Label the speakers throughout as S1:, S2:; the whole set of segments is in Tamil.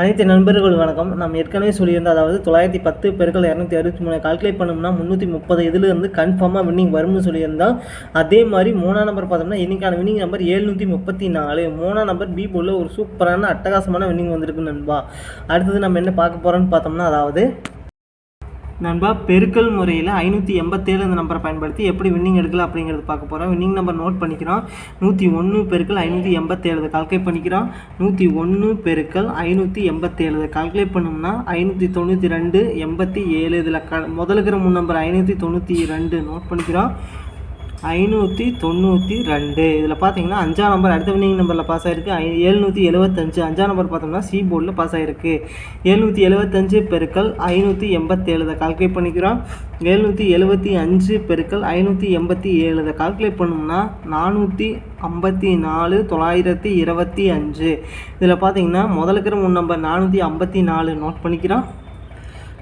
S1: அனைத்து நண்பர்கள் வணக்கம். நாம் ஏற்கனவே சொல்லியிருந்தோம் அதாவது தொள்ளாயிரத்தி பத்து பெருக்கள் இரநூத்தி அறுபத்தி மூணு கால்குலேட் பண்ணோம்னா முந்நூற்றி முப்பது. இதுலருந்து கன்ஃபார்மாக வின்னிங் வரும்னு சொல்லியிருந்தோம் அதே மாதிரி மூணாம் நம்பர் பார்த்தோம்னா இன்றைக்கான வின்னிங் நம்பர் ஏழ்நூற்றி முப்பத்தி நாலு. மூணாம் நம்பர் பி போல ஒரு சூப்பரான அட்டகாசமான வின்னிங் வந்திருக்கு நண்பா. அடுத்தது நம்ம என்ன பார்க்க போகிறோம்னு பார்த்தோம்னா அதாவது நண்பா பெருக்கல் முறையில் ஐநூற்றி எண்பத்தேழு இந்த நம்பரை பயன்படுத்தி எப்படி வின்னிங் எடுக்கலாம் அப்படிங்கிறது பார்க்க போகிறோம் வின்னிங் நம்பர் நோட் பண்ணிக்கிறோம். நூற்றி ஒன்று பெருக்கல் ஐநூற்றி எண்பத்தேழு கால்குலேட் பண்ணிக்கிறோம். நூற்றி ஒன்று பெருக்கல் ஐநூற்றி எண்பத்தேழு கால்குலேட் பண்ணோம்னா ஐநூற்றி தொண்ணூற்றி ரெண்டு எண்பத்தி ஏழு இதில் க முதலுக்கிற மூணு நம்பர் ஐநூற்றி தொண்ணூற்றி ரெண்டு நோட் பண்ணிக்கிறோம். ஐநூற்றி தொண்ணூற்றி ரெண்டு. இதில் பார்த்தீங்கன்னா அஞ்சாம் நம்பர் அடுத்த வினிங் நம்பரில் பாஸ் ஆகிருக்கு ஐ எழுநூற்றி எழுபத்தஞ்சு அஞ்சாம் நம்பர் பார்த்தோம்னா சி போர்டில் பாஸ் ஆகிருக்கு எழுநூற்றி எழுபத்தஞ்சு பெருக்கள் ஐநூற்றி எண்பத்தேழு. இதை கால்குலேட் பண்ணிக்கிறோம். எழுநூற்றி எழுபத்தி அஞ்சு பெருக்கள் ஐநூற்றி எண்பத்தி ஏழு இதை கால்குலேட் பண்ணோம்னா நானூற்றி ஐம்பத்தி நாலு தொள்ளாயிரத்தி இருபத்தி அஞ்சு. இதில் பார்த்தீங்கன்னா முதலுக்கிற முன் நம்பர் நானூற்றி ஐம்பத்தி நாலு. நோட் பண்ணிக்கிறோம்.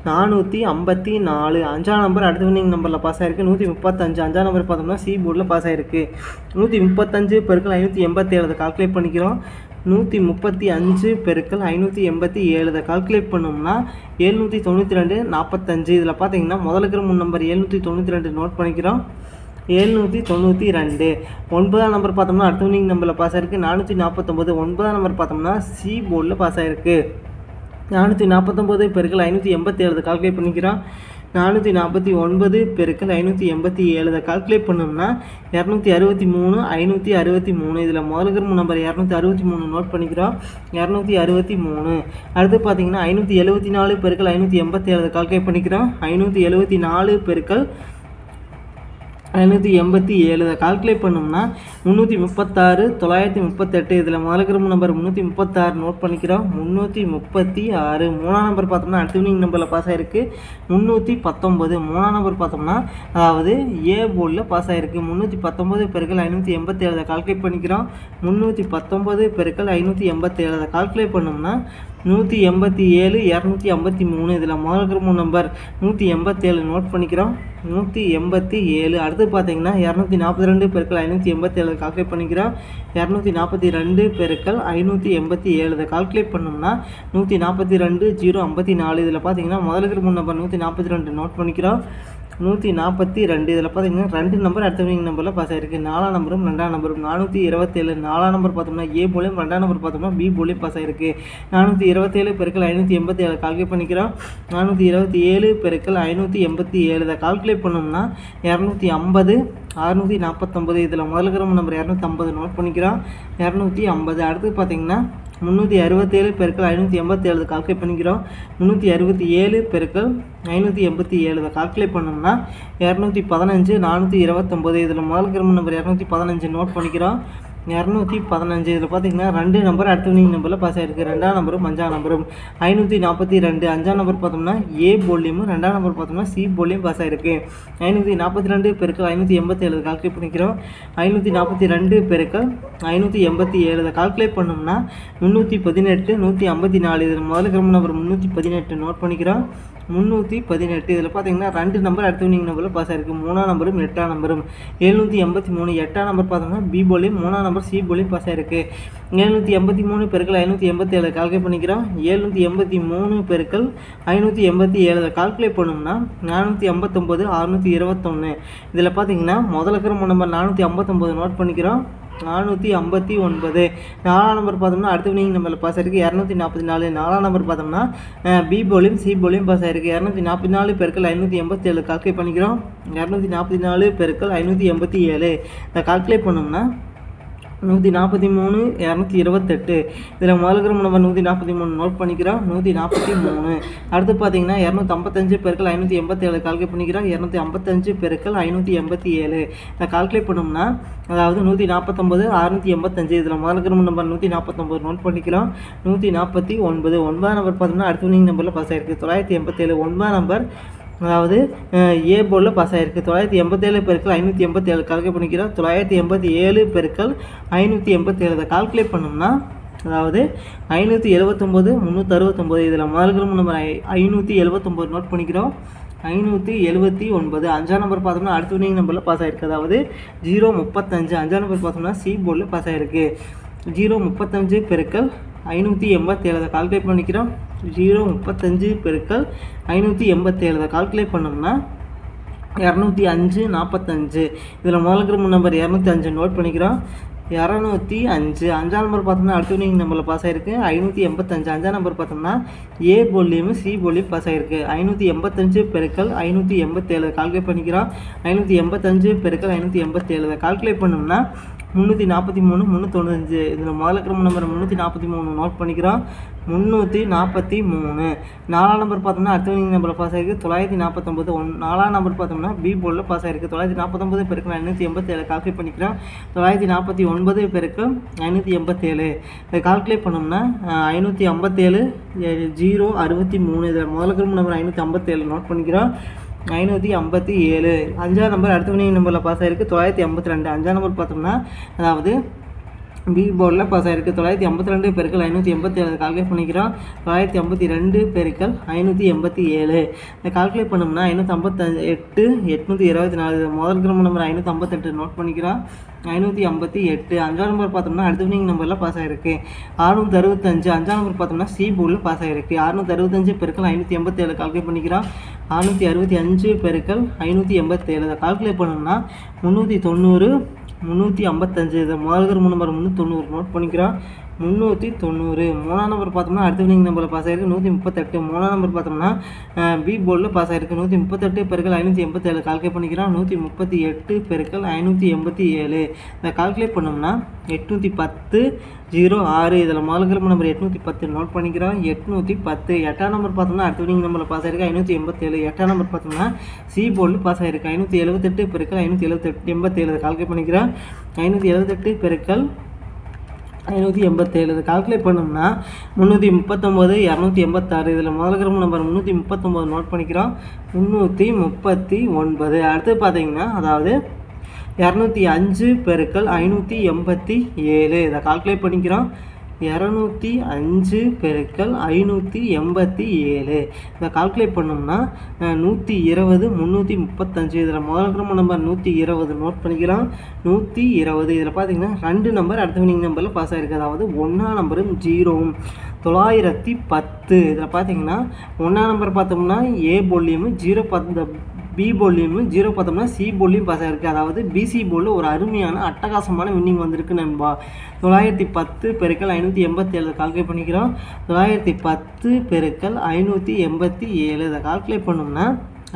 S1: நானூற்றி ஐம்பத்தி நாலு. அஞ்சாம் நம்பர் அடுத்த வின்னிங் நம்பரில் பாஸ் ஆகிருக்கு நூற்றி முப்பத்தஞ்சு. அஞ்சாம் நம்பர் பார்த்தோம்னா சி போர்டில் பாஸ் ஆகிருக்கு நூற்றி முப்பத்தஞ்சு பெருக்கள் ஐநூற்றி எண்பத்தேழு அதை கால்குலேட் பண்ணிக்கிறோம். நூற்றி முப்பத்தி அஞ்சு பெருக்கள் ஐநூற்றி எண்பத்தி ஏழு இதை கால்குலேட் பண்ணோம்னா எழுநூற்றி தொண்ணூற்றி ரெண்டு நாற்பத்தஞ்சு இதில் பார்த்தீங்கன்னா முதலுக்கிற மூணு நம்பர் எழுநூற்றி தொண்ணூற்றி ரெண்டு நோட் பண்ணிக்கிறோம். எழுநூற்றி தொண்ணூற்றி ரெண்டு. ஒன்பதாம் நம்பர் பார்த்தோம்னா அடுத்த வினிங் நம்பரில் பாஸ் ஆயிருக்கு. நானூற்றி நாற்பத்தொம்போது. ஒன்பதாம் நம்பர் பார்த்தோம்னா சி போர்டில் பாஸ் ஆயிருக்கு. நானூற்றி நாற்பத்தொம்போது பெருக்கள் ஐநூற்றி எண்பத்தி ஏழு கால்குலேட் பண்ணிக்கிறோம். நானூற்றி நாற்பத்தி ஒன்பது பெருக்கள் ஐநூற்றி எண்பத்தி ஏழு இதை கால்குலேட் பண்ணோம்னா இரநூத்தி அறுபத்தி மூணு ஐநூற்றி அறுபத்தி மூணு. இதில் முதல்கிற நம்பர் இரநூத்தி அறுபத்தி மூணு நோட் பண்ணிக்கிறோம். இரநூத்தி அறுபத்தி மூணு. அடுத்து பார்த்தீங்கன்னா ஐநூற்றி எழுபத்தி நாலு பெருக்கள் ஐநூற்றி எண்பத்தி ஏழு கால்குலேட் பண்ணிக்கிறோம். ஐநூற்றி எழுபத்தி நாலு பெருக்கள் ஐநூற்றி எண்பத்தி ஏழு. இதை கால்குலேட் பண்ணோம்னா முந்நூற்றி முப்பத்தாறு தொள்ளாயிரத்தி முப்பத்தெட்டு. இதில் முதல்கிற நம்பர் முந்நூற்றி முப்பத்தாறு நோட் பண்ணிக்கிறோம். முந்நூற்றி முப்பத்தி ஆறு. மூணாம் நம்பர் பார்த்தோம்னா அடுத்த வினிங் நம்பரில் பாஸ் ஆகிருக்கு முந்நூற்றி பத்தொம்பது மூணாம் நம்பர் பார்த்தோம்னா அதாவது ஏ போர்டில் பாஸ் ஆகிருக்கு முந்நூற்றி பத்தொம்பது பெருக்கள் ஐநூற்றி எண்பத்தி ஏழு கால்குலேட் பண்ணிக்கிறோம். முந்நூற்றி பத்தொம்பது பெருக்கள் ஐநூற்றி எண்பத்தேழு. அதை கால்குலேட் பண்ணோம்னா நூற்றி எண்பத்தி ஏழு இரநூத்தி ஐம்பத்தி மூணு இதில் முதல் மூணு நம்பர் நூற்றி எண்பத்தேழு நோட் பண்ணிக்கிறோம். நூற்றி எண்பத்தி ஏழு அடுத்து பார்த்தீங்கன்னா இரநூத்தி நாற்பத்தி ரெண்டு பெருக்கள் ஐநூற்றி எண்பத்தேழு கால்குலேட் பண்ணிக்கிறோம். இரநூத்தி நாற்பத்தி ரெண்டு பெருக்கள் ஐநூற்றி எண்பத்தி ஏழு இதை கால்குலேட் பண்ணோம்னா நூற்றி நாற்பத்தி ரெண்டு ஜீரோ ஐம்பத்தி நாலு இதில் பார்த்தீங்கன்னா முதலுக்கு மூணு நம்பர் நூற்றி நாற்பத்தி ரெண்டு நோட் பண்ணிக்கிறோம். நூற்றி நாற்பத்தி ரெண்டு. இதில் பார்த்தீங்கன்னா ரெண்டு நம்பர் அடுத்த வினிங் நம்பரில் பாஸ் ஆயிருக்கு. நாலாம் நம்பரும் ரெண்டாம் நம்பரும் நானூற்றி இருபத்தேழு. நாலாம் நம்பர் பார்த்தோம்னா ஏ போலையும் ரெண்டாம் நம்பர் பார்த்தோம்னா பி போலையும் பாஸ் ஆகிருக்கு நானூற்றி இருபத்தேழு பெருக்கள் ஐநூற்றி எண்பத்தி ஏழு கால்குலேட் பண்ணிக்கிறோம். நானூற்றி இருபத்தி ஏழு பெருக்கள் ஐநூற்றி எண்பத்தி ஏழு இதை கால்குலேட் பண்ணோம்னா இரநூத்தி ஐம்பது அறுநூற்றி நாற்பத்தொம்பது இதில் முதல் முதல்கிற நம்பர் இரநூத்தி ஐம்பது. நோட் பண்ணிக்கிறோம். இரநூத்தி ஐம்பது. அடுத்து பார்த்தீங்கன்னா முந்நூற்றி அறுபத்தேழு பெருக்கள் ஐநூற்றி எண்பத்தேழு கால்குலேட் பண்ணிக்கிறோம். முந்நூற்றி அறுபத்தி ஏழு பெருக்கள் ஐநூற்றி எண்பத்தி ஏழு கால்குலேட் பண்ணோம்னா இரநூத்தி பதினஞ்சு நானூற்றி இருபத்தொம்போது இதில் முதல் கிரம நம்பர் இரநூத்தி பதினஞ்சு. நோட் பண்ணிக்கிறோம். இரநூத்தி பதினஞ்சு. இதில் பார்த்தீங்கன்னா ரெண்டு நம்பர் அடுத்த வினிங் நம்பரில் பாஸ் ஆகிருக்கு ரெண்டாம் நம்பரும் அஞ்சாம் நம்பரும் ஐநூற்றி நாற்பத்தி ரெண்டு. அஞ்சாம் நம்பர் பார்த்தோம்னா ஏ போலியமும் ரெண்டாம் நம்பர் பார்த்தோம்னா சி போலியும் பாஸ் ஆகிருக்கு ஐநூற்றி நாற்பத்தி ரெண்டு பெருக்கள் ஐநூற்றி எண்பத்தி ஏழு கால்குலேட் பண்ணிக்கிறோம். ஐநூற்றி நாற்பத்தி ரெண்டு பெருக்கள் ஐநூற்றி எண்பத்தி ஏழு கால்குலேட் பண்ணோம்னா முந்நூற்றி பதினெட்டு நூற்றி ஐம்பத்தி நாலு. இதில் முதல் கிரம நம்பர் முந்நூற்றி பதினெட்டு. நோட் பண்ணிக்கிறோம். முந்நூற்றி பதினெட்டு. இதில் பார்த்தீங்கன்னா ரெண்டு நம்பர் அடுத்த வினிங் நம்பரில் பாஸ் ஆயிருக்கு. மூணாம் நம்பரும் எட்டாம் நம்பரும் எழுநூற்றி எண்பத்தி மூணு எட்டாம் நம்பர் பார்த்தோம்னா பி போலியும் மூணாம் நம்பர் சி போலியும் பாஸ் ஆயிருக்கு. எழுநூற்றி எண்பத்தி மூணு பெருக்கள் ஐநூற்றி எண்பத்தி ஏழு. கால்குலேட் பண்ணிக்கிறோம். எழுநூற்றி எண்பத்தி மூணு பெருக்கள் ஐநூற்றி எண்பத்தி ஏழு. கால்குலேட் பண்ணோம்னா நானூற்றி ஐம்பத்தொம்போது அறுநூற்றி இருபத்தொன்று இதில் பார்த்தீங்கன்னா முதல்ல இருக்கிற நம்பர் நானூற்றி ஐம்பத்தொம்போது நோட் பண்ணிக்கிறோம். நானூற்றி ஐம்பத்தி ஒன்பது. நாலாம் நம்பர் பார்த்தோம்னா அடுத்த வினிங் நம்பரில் பாஸ் ஆயிருக்கு. இரநூத்தி நாற்பத்தி நாலு. நாலாம் நம்பர் பார்த்தோம்னா பி போலியும் சி போலியும் பாஸ் ஆயிருக்கு. இரநூத்தி நாற்பத்தி நாலு பெருக்கள் ஐநூற்றி எண்பத்தி ஏழு கால்குலேட் பண்ணிக்கிறோம். இரநூத்தி நாற்பத்தி நாலு பெருக்கள் ஐநூற்றி எண்பத்தி ஏழு. இதை கால்குலேட் பண்ணோம்னா நூற்றி நாற்பத்தி மூணு இரநூத்தி இருபத்தெட்டு. இதில் முதல்கிற நம்பர் நூற்றி நாற்பத்தி மூணு நோட் பண்ணிக்கிறோம் நூற்றி நாற்பத்தி மூணு. அடுத்து பார்த்தீங்கன்னா இரநூத்தி ஐம்பத்தஞ்சு பெருக்கள் ஐநூற்றி எண்பத்தேழு கால்குலேட் பண்ணிக்கிறோம் இரநூத்தி ஐம்பத்தஞ்சு பெருக்கள் ஐநூற்றி எண்பத்தி ஏழு. இதை கால்குலேட் பண்ணோம்னா அதாவது நூற்றி நாற்பத்தொம்பது அறுநூற்றி எண்பத்தஞ்சு. இதில் முதல்கிற நம்பர் நூற்றி நாற்பத்தொம்பது நோட் பண்ணிக்கிறோம் நூற்றி நாற்பத்தி ஒன்பது. ஒன்பதாம் நம்பர் பார்த்தோம்னா அடுத்த வினிங் நம்பரில் பாஸ் ஆயிருக்கு. தொள்ளாயிரத்தி எண்பத்தேழு ஒன்பதாம் நம்பர் அதாவது ஏ போர்டில் பாஸ் ஆகிருக்கு தொள்ளாயிரத்தி எண்பத்தேழு பெருக்கள் ஐநூற்றி எண்பத்தேழு கால்குலேட் பண்ணிக்கிறோம். தொள்ளாயிரத்தி எண்பத்தி ஏழு பெருக்கள் ஐநூற்றி எண்பத்தேழு கால்குலேட் பண்ணோம்னா அதாவது ஐநூற்றி எழுபத்தொம்போது முந்நூற்றி அறுபத்தொம்போது இதில் முதல்கிற நம்பர் ஐ ஐநூற்றி எழுபத்தொம்போது நோட் பண்ணிக்கிறோம். ஐநூற்றி எழுபத்தி ஒன்பது அஞ்சாம் நம்பர் பார்த்தோம்னா அடுத்த வினிங் நம்பரில் பாஸ் ஆகிருக்கு அதாவது ஜீரோ முப்பத்தஞ்சு. அஞ்சாம் நம்பர் பார்த்தோம்னா சி போர்டில் பாஸ் ஆகிருக்கு ஜீரோ முப்பத்தஞ்சு பெருக்கள் ஐநூற்றி எண்பத்தேழு. அதை கால்குலேட் பண்ணிக்கிறோம். ஜீரோ முப்பத்தஞ்சு பெருக்கல் ஐநூற்றி எண்பத்தேழு. அதை கால்குலேட் பண்ணோம்னா இரநூத்தி அஞ்சு நாற்பத்தஞ்சு. இதில் முதலுக்கு நம்பர் இரநூத்தி அஞ்சு நோட் பண்ணிக்கிறோம். இரநூத்தி அஞ்சு. அஞ்சாம் நம்பர் பார்த்தோம்னா அடுத்த வினிங் நம்பரில் பாஸ் ஆகிருக்கு ஐநூற்றி எண்பத்தஞ்சு. அஞ்சாம் நம்பர் பார்த்தோம்னா ஏ போலியும் சி போலியும் பாஸ் ஆகிருக்கு ஐநூற்றி எண்பத்தஞ்சு பெருக்கல் ஐநூற்றி எண்பத்தேழு. கால்குலேட் பண்ணிக்கிறோம். ஐநூற்றி எண்பத்தஞ்சு பெருக்கல் ஐநூற்றி எண்பத்தேழு. கால்குலேட் பண்ணோம்னா முந்நூற்றி நாற்பத்தி மூணு முந்நூற்றொண்ணூத்தஞ்சு இதில் முதல்ல கிரம நம்பர் முந்நூற்றி நாற்பத்தி மூணு நோட் பண்ணிக்கிறோம். முந்நூற்றி நாற்பத்தி மூணு. நாலாம் நம்பர் பார்த்தோம்னா அடுத்த நம்பரில் பாஸ் ஆகிருக்கு தொள்ளாயிரத்தி நாற்பத்தொம்பது ஒன் நாலாம் நம்பர் பார்த்தோம்னா பி போர்டில் பாஸ் ஆகிருக்கு தொள்ளாயிரத்தி நாற்பத்தொம்பது பெருக்கு ஐநூற்றி எண்பத்தேழு கால்குலேட் பண்ணிக்கிறோம். தொள்ளாயிரத்தி நாற்பத்தி ஒன்பது பெருக்கு ஐநூற்றி எண்பத்தேழு. இதை கால்குலேட் பண்ணோம்னா ஐநூற்றி ஐம்பத்தேழு ஜீரோ அறுபத்தி மூணு. இதில் முதல்ல குரூப் நம்பர் ஐநூற்றி ஐம்பத்தேழு நோட் பண்ணிக்கிறோம். ஐநூற்றி ஐம்பத்தி ஏழு. அஞ்சாம் நம்பர் அடுத்த நம்பரில் பாஸ் ஆகிருக்கு தொள்ளாயிரத்தி ஐம்பத்தி ரெண்டு. அஞ்சாம் நம்பர் பார்த்தோம்னா அதாவது பி போர்டில் பாஸ் ஆகிருக்கு தொள்ளாயிரத்தி ஐம்பத்தி ரெண்டு பெருக்கள் ஐநூற்றி எண்பத்தி ஏழு கால்குலேட் பண்ணிக்கிறோம். தொள்ளாயிரத்தி ஐம்பத்தி ரெண்டு பெருக்கள் ஐநூற்றி எண்பத்தி ஏழு இந்த கால்குலேட் பண்ணோம்னா ஐநூற்றி ஐம்பத்தஞ்சு எட்டு எட்நூற்றி இருபத்தி நாலு முதல் கிரம நம்பர் ஐநூற்றி ஐம்பத்தெட்டு நோட் பண்ணிக்கிறோம். ஐநூற்றி ஐம்பத்தி எட்டு அஞ்சாம் நம்பர் பார்த்தோம்னா அடுத்த வினிங் நம்பரில் பாஸ் ஆகிருக்கு அறுநூற்றி அறுபத்தஞ்சு. அஞ்சாம் நம்பர் பார்த்தோம்னா சி போர்டில் பாஸ் ஆகிருக்கு அறுநூற்றி அறுபத்தஞ்சு பெருக்கள் ஐநூற்றி எண்பத்தேழு கால்குலேட் பண்ணிக்கிறோம். அறுநூற்றி அறுபத்தி அஞ்சு பெருக்கள் ஐநூற்றி எண்பத்தேழு. கால்குலேட் பண்ணோம்னா முந்நூற்றி தொண்ணூறு முந்நூற்றி ஐம்பத்தஞ்சு. இதை மார்கர் நம்பர் வந்து தொண்ணூறு. நோட் பண்ணிக்கிறோம் முந்நூற்றி தொண்ணூறு. மூணாம் நம்பர் பார்த்தோம்னா அடுத்த வினிங் நம்பரில் பாஸ் ஆகிருக்கு நூற்றி முப்பத்தெட்டு. மூணாம் நம்பர் பார்த்தோம்னா பி போர்டில் பாஸ் ஆகிருக்கு நூற்றி முப்பத்தெட்டு பெருக்கள் ஐநூற்றி எண்பத்தேழு. கால்குலேட் பண்ணிக்கிறோம். நூற்றி முப்பத்தி எட்டு பெருக்கள் ஐநூற்றி எண்பத்தி ஏழு. இதை கால்குலேட் பண்ணோம்னா எட்நூற்றி பத்து ஜீரோ ஆறு. இதில் முதல்கிழமை நம்பர் எட்நூற்றி பத்து. நோட் பண்ணிக்கிறோம். எட்நூற்றி பத்து. எட்டாம் நம்பர் பார்த்தோம்னா அடுத்த வினிங் நம்பரில் பாஸ் ஆகிருக்கு ஐநூற்றி எண்பத்தேழு. எட்டாம் நம்பர் பார்த்தோம்னா சி போர்டில் பாஸ் ஆகிருக்கு ஐநூற்றி எழுபத்தெட்டு பெருக்கள் ஐநூற்றி எழுபத்தெட்டு எண்பத்தேழு. கால்குலேட் பண்ணிக்கிறோம். ஐநூற்றி எழுபத்தெட்டு பெருக்கள் ஐநூற்றி எண்பத்தேழு. இது கால்குலேட் பண்ணோம்னா முந்நூற்றி முப்பத்தொம்போது இரநூத்தி எண்பத்தாறு. இதில் முதல் கிரம நம்பர் முந்நூற்றி முப்பத்தொம்போது நோட் பண்ணிக்கிறோம். முந்நூற்றி முப்பத்தி ஒன்பது. அடுத்து பார்த்தீங்கன்னா அதாவது இரநூத்தி அஞ்சு பெருக்கள் ஐநூற்றி எண்பத்தி ஏழு. இதை கால்குலேட் பண்ணிக்கிறோம். இரநூத்தி அஞ்சு பெருக்கள் ஐநூற்றி எண்பத்தி ஏழு. இதை கால்குலேட் பண்ணோம்னா நூற்றி இருபது முந்நூற்றி முப்பத்தஞ்சு. இதில் முதல் கிரம நம்பர் நூற்றி இருபது நோட் பண்ணிக்கலாம். நூற்றி இருபது. இதில் பார்த்தீங்கன்னா ரெண்டு நம்பர் அடுத்த வினிங் நம்பரில் பாஸ் ஆகிருக்கு அதாவது ஒன்றாம் நம்பரும் ஜீரோவும் தொள்ளாயிரத்தி பத்து. இதில் பார்த்தீங்கன்னா ஒன்றாம் நம்பர் பார்த்தோம்னா ஏ போல்லியும் ஜீரோ பத்து பி போல்லையும் ஜீரோ பார்த்தோம்னா சி போல்லையும் பாஸ் ஆகிருக்கு அதாவது பிசி போலில் ஒரு அருமையான அட்டகாசமான வின்னிங் வந்திருக்கு நண்பா. தொள்ளாயிரத்தி பத்து பெருக்கள் ஐநூற்றி எண்பத்தி ஏழு கால்குலேட் பண்ணிக்கிறோம். தொள்ளாயிரத்தி பத்து பெருக்கள் ஐநூற்றி எண்பத்தி ஏழு இதை கால்குலேட் பண்ணோம்னா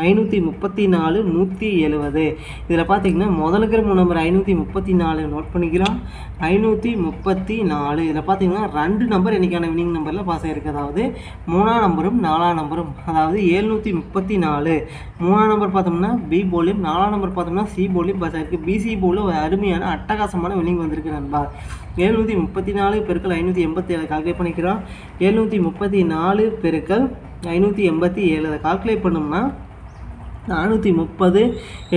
S1: ஐநூற்றி முப்பத்தி நாலு நூற்றி எழுபது இதில் பார்த்தீங்கன்னா முதல் முதலுக்கிற நம்பர் ஐநூற்றி முப்பத்தி நாலு நோட் பண்ணிக்கிறோம். ஐநூற்றி முப்பத்தி நாலு. இதில் பார்த்தீங்கன்னா ரெண்டு நம்பர் இன்றைக்கான வினிங் நம்பரில் பாஸ் ஆகிருக்கு அதாவது மூணாம் நம்பரும் நாலாம் நம்பரும். அதாவது ஏழ்நூற்றி முப்பத்தி நாலு. மூணாம் நம்பர் பார்த்தோம்னா பி போலியும் நாலாம் நம்பர் பார்த்தோம்னா சி போலியும் பாஸ் ஆகிருக்கு பிசி போலில் ஒரு அருமையான அட்டகாசமான வினிங் வந்திருக்கு நண்பா. எழுநூற்றி முப்பத்தி நாலு பெருக்கள் ஐநூற்றி எண்பத்தி ஏழு கால்குலேட் பண்ணிக்கிறோம். எழுநூற்றி முப்பத்தி நாலு பெருக்கள் ஐநூற்றி எண்பத்தி ஏழு அதை கால்குலேட் பண்ணோம்னா நானூற்றி முப்பது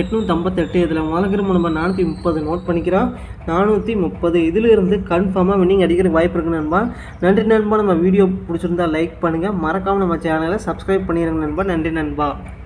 S1: எட்நூற்றம்பத்தெட்டு இதில் முதல்கிற நம்பர் நானூற்றி முப்பது நோட் பண்ணிக்கிறோம். நானூற்றி முப்பது. இதிலிருந்து கன்ஃபார்மாக வின்னிங் அடிக்கிற வாய்ப்பு இருக்குது நண்பா. நன்றி நண்பா. நம்ம வீடியோ பிடிச்சிருந்தா லைக் பண்ணுங்கள் மறக்காமல் நம்ம சேனலை சப்ஸ்கிரைப் பண்ணிடுங்க நண்பா. நன்றி நண்பா.